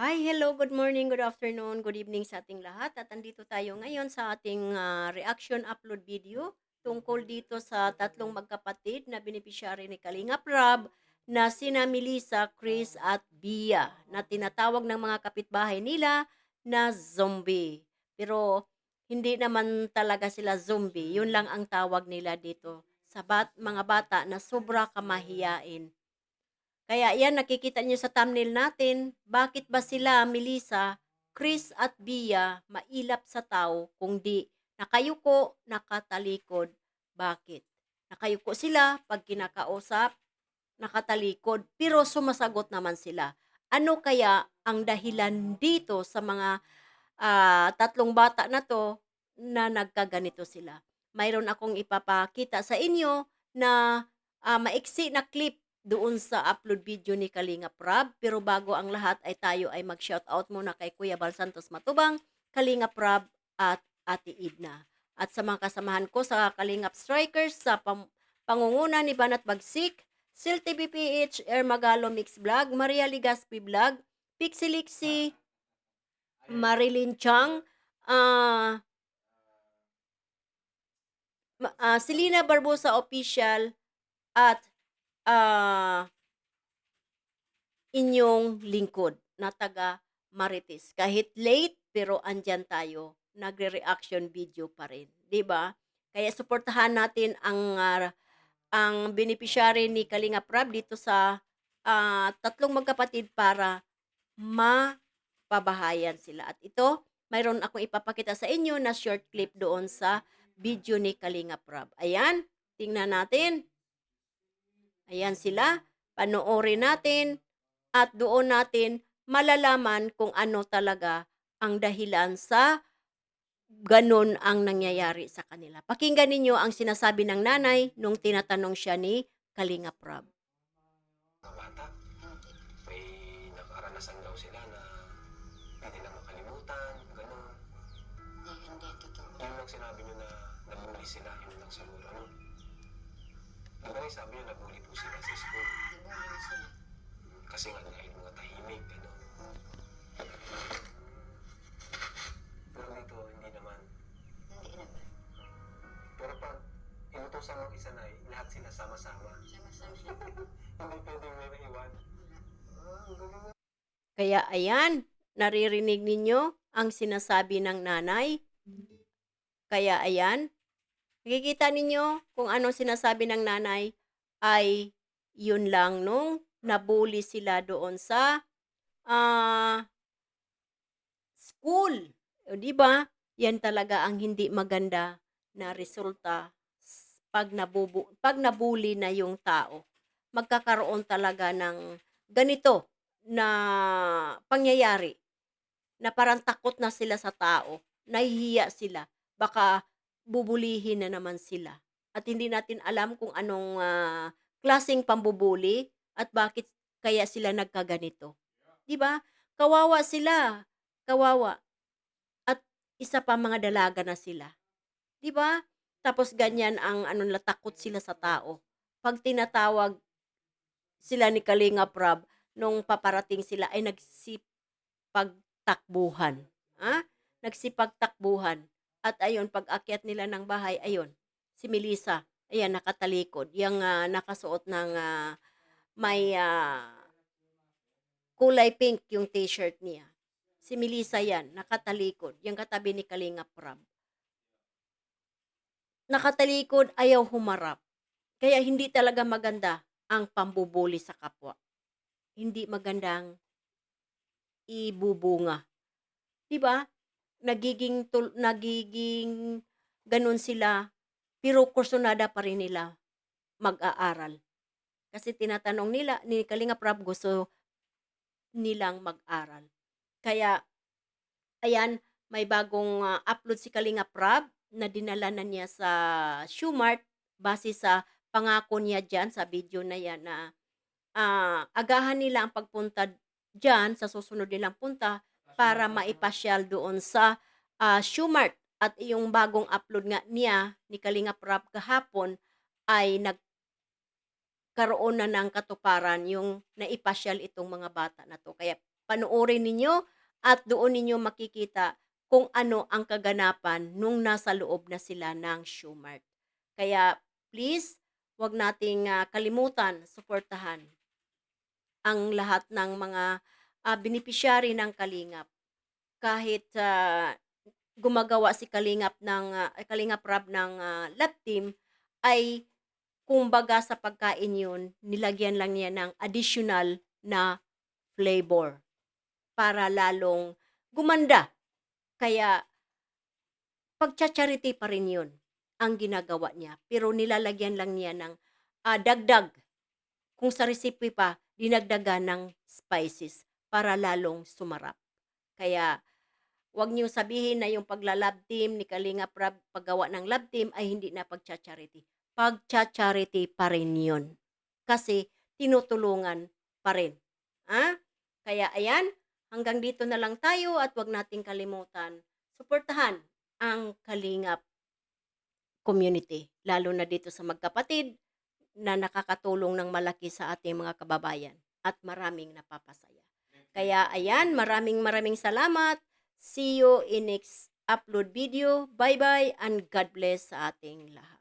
Hi, hello, good morning, good afternoon, good evening sa ating lahat. At andito tayo ngayon sa ating ah, reaction upload video tungkol dito sa tatlong magkapatid na beneficiary ni Kalinga Prab na sina Melissa, Chris at Bia na tinatawag ng mga kapitbahay nila na zombie. Pero hindi naman talaga sila zombie. Yun lang ang tawag nila dito sa bat, mga bata na sobra kamahiyain. Kaya yan, nakikita niyo sa thumbnail natin, bakit ba sila, Melissa, Chris at Bia, mailap sa tao kung di nakayuko, nakatalikod. Bakit? Nakayuko sila pag kinakausap, nakatalikod, pero sumasagot naman sila. Ano kaya ang dahilan dito sa mga ah, tatlong bata na to na nagkaganito sila? Mayroon akong ipapakita sa inyo na ah, maiksi na clip doon sa upload video ni Kalinga Prab. Pero bago ang lahat ay tayo ay mag-shoutout muna kay Kuya Bal Santos Matubang, Kalinga Prab at Ate Idna. At sa mga kasamahan ko sa Kalingap Strikers sa pam- pangunguna ni Banat Bagsik, Sil TVPH, Air Magalo Mix Vlog, Maria Ligaspi Vlog, Pixie Lixie, Marilyn Chang, Ma- ah, Selena Barbosa Official at ah, inyong lingkod na taga Marites. Kahit late, pero andyan tayo. Nagre-reaction video pa rin. ba? Kaya suportahan natin ang ah, ang beneficiary ni Kalinga Prab dito sa ah, tatlong magkapatid para mapabahayan sila. At ito, mayroon akong ipapakita sa inyo na short clip doon sa video ni Kalinga Prab. Ayan, tingnan natin. Ayan sila. Panoorin natin at doon natin malalaman kung ano talaga ang dahilan sa ganun ang nangyayari sa kanila. Pakinggan ninyo ang sinasabi ng nanay nung tinatanong siya ni Kalinga Prab. mga bata, may nakaranasan daw sila na hindi na makalimutan, gano'n. Hindi, hindi totoo. Yun lang sinabi nyo na nabuli sila, yun lang siguro, ano? Rin sabi nyo, nabuli po sila sa school. Ba na sila? Kasi nga dahil mga tahimik, gano'n. Pero dito, hindi naman. Hindi naman. Pero pag inutosan ng isa na, lahat sila sama-sama. Sama-sama sila. Hindi pwedeng may galing Kaya ayan, naririnig ninyo ang sinasabi ng nanay. Kaya ayan, nakikita ninyo kung ano sinasabi ng nanay ay yun lang nung nabully sila doon sa ah school. O, di ba? Yan talaga ang hindi maganda na resulta pag nabubu pag nabully na yung tao. Magkakaroon talaga ng ganito na pangyayari na parang takot na sila sa tao, nahihiya sila, baka bubulihin na naman sila. At hindi natin alam kung anong ah, klaseng pambubuli at bakit kaya sila nagkaganito. 'Di ba? Kawawa sila. Kawawa. At isa pa mga dalaga na sila. 'Di ba? Tapos ganyan ang ano nila sila sa tao. Pag tinatawag sila ni Kalinga Prab nung paparating sila ay nagsipagtakbuhan. Ha? Nagsipagtakbuhan. At ayun, pag akyat nila ng bahay, ayun, si Melissa, ayan, nakatalikod. Yung ah, nakasuot ng ah, may ah, kulay pink yung t-shirt niya. Si Melissa yan, nakatalikod. Yung katabi ni Kalinga Prab. Nakatalikod, ayaw humarap. Kaya hindi talaga maganda ang pambubuli sa kapwa. Hindi magandang ibubunga. 'Di ba? Nagiging tul- nagiging ganun sila pero kursunada pa rin nila mag-aaral. Kasi tinatanong nila ni Kalinga Prab gusto nilang mag-aral. Kaya ayan, may bagong ah, upload si Kalinga Prab na dinala na niya sa Shoemart base sa pangako niya dyan sa video na yan na ah, agahan nila ang pagpunta dyan sa susunod nilang punta para maipasyal doon sa ah, Shoemart. At yung bagong upload nga niya ni Kalinga Prab kahapon ay nagkaroon na ng katuparan yung naipasyal itong mga bata na to. Kaya panoorin ninyo at doon ninyo makikita kung ano ang kaganapan nung nasa loob na sila ng Shumart. Kaya please, wag nating ah, kalimutan, suportahan ang lahat ng mga ah, beneficiary ng Kalingap. Kahit ah, gumagawa si Kalingap ng ah, Kalingap Rab ng ah, lab team ay kumbaga sa pagkain yun, nilagyan lang niya ng additional na flavor para lalong gumanda. Kaya pagcha-charity pa rin yun ang ginagawa niya. Pero nilalagyan lang niya ng ah, dagdag. Kung sa recipe pa, dinagdagan ng spices para lalong sumarap. Kaya Huwag niyo sabihin na yung pagla-lab team ni Kalinga Prab, paggawa ng lab team ay hindi na pagcha-charity. Pagcha-charity pa rin yun. Kasi tinutulungan pa rin. Ha? Kaya ayan, hanggang dito na lang tayo at wag nating kalimutan, suportahan ang Kalingap community. Lalo na dito sa magkapatid na nakakatulong ng malaki sa ating mga kababayan at maraming napapasaya. Kaya ayan, maraming maraming salamat. See you in next upload video. Bye-bye and God bless sa ating lahat.